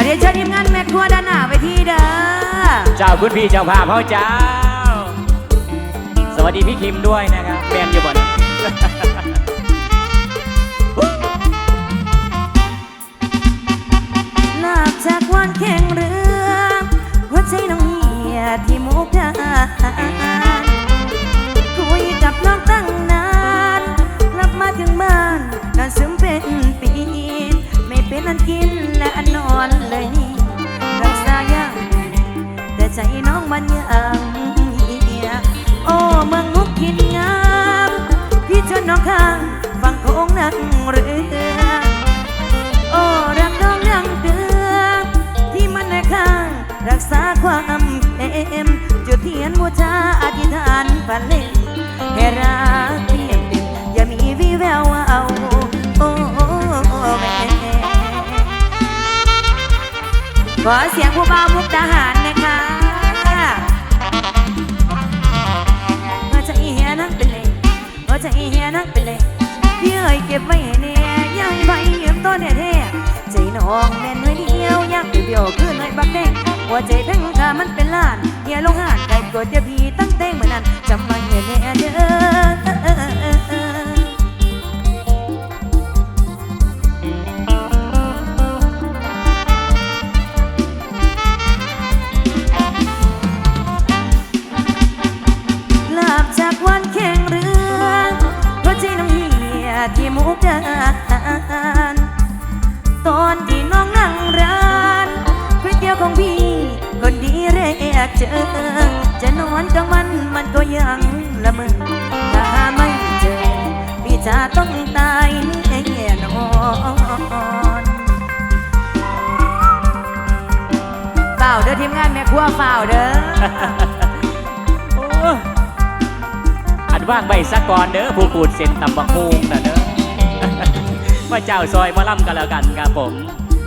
เรียนเชิญทีมงานแม่ครัวด้านหน้าไปที่เด้อเจ้าคุณพี่เจ้าภาพเขาเจ้า สวัสดีพี่คิมด้วยนะครับแมนอยู่บ่นลาบจากวันแข่งเรือหัวใจน้องเหียที่มุกดาหารคุยกับน้องตั้งนานกลับมาถึงบ้านนอนซึมเป็นปี ใจน้องมันยังเหียโอ้เมืองมุกหินงาม พี่ชวนน้องข้างฟังโค้งนั่งเรือ โอ้รักน้องยังเดิมที่มันในข้างรักษาความเอ็มจุดเทียนบูชาอธิษฐานฝันเล ขอเสียงผู้บ่าวมุกดาหารนะคะว่าจะอีเฮียนักเป็นเลยว่าจะอีเฮียนักเป็นเลยพี่เอ้ยเก็บไว้แน่ยังไปเยี่ยมต้นแท้ใจน้องแม่นไว้เดียวอยากเบี้ยวขึ้นเลยบักเด้งหัวใจแพงค่ามันเป็นล้านเฮียลงหานไก่กดเดียพี่ตั้งเต้งเหมือนนั้นจำไว้ให้แน่เด้ กดารตอนที่น้องนั่งร้านก๋วยเตี๋ยวของพี่คนดีแรกเจอ จะนอนกลางวันมันก็ยังละเมอถ้าหาไม่เจอ พี่จะต้องตายแน่นอนเฝ้าเด้อทีมงานแม่ครัวเฝ้าเด้ออันว่างใบสะกอนเด้อผู้ปูดเส้นตำบักฮุงนะเด้อ มาเจ้าซอยมาล่ำกันแล้วกันครับผม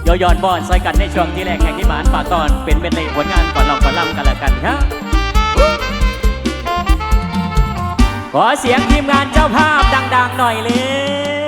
โยยอนบอนซอยกันในช่วงที่แรกแข่งที่หมานฝากตอนเป็นเป็นในผลงานก่อนลองก่อนล่ำกันแล้วกันครับขอเสียงทีมงานเจ้าภาพดัง ๆ หน่อยเลย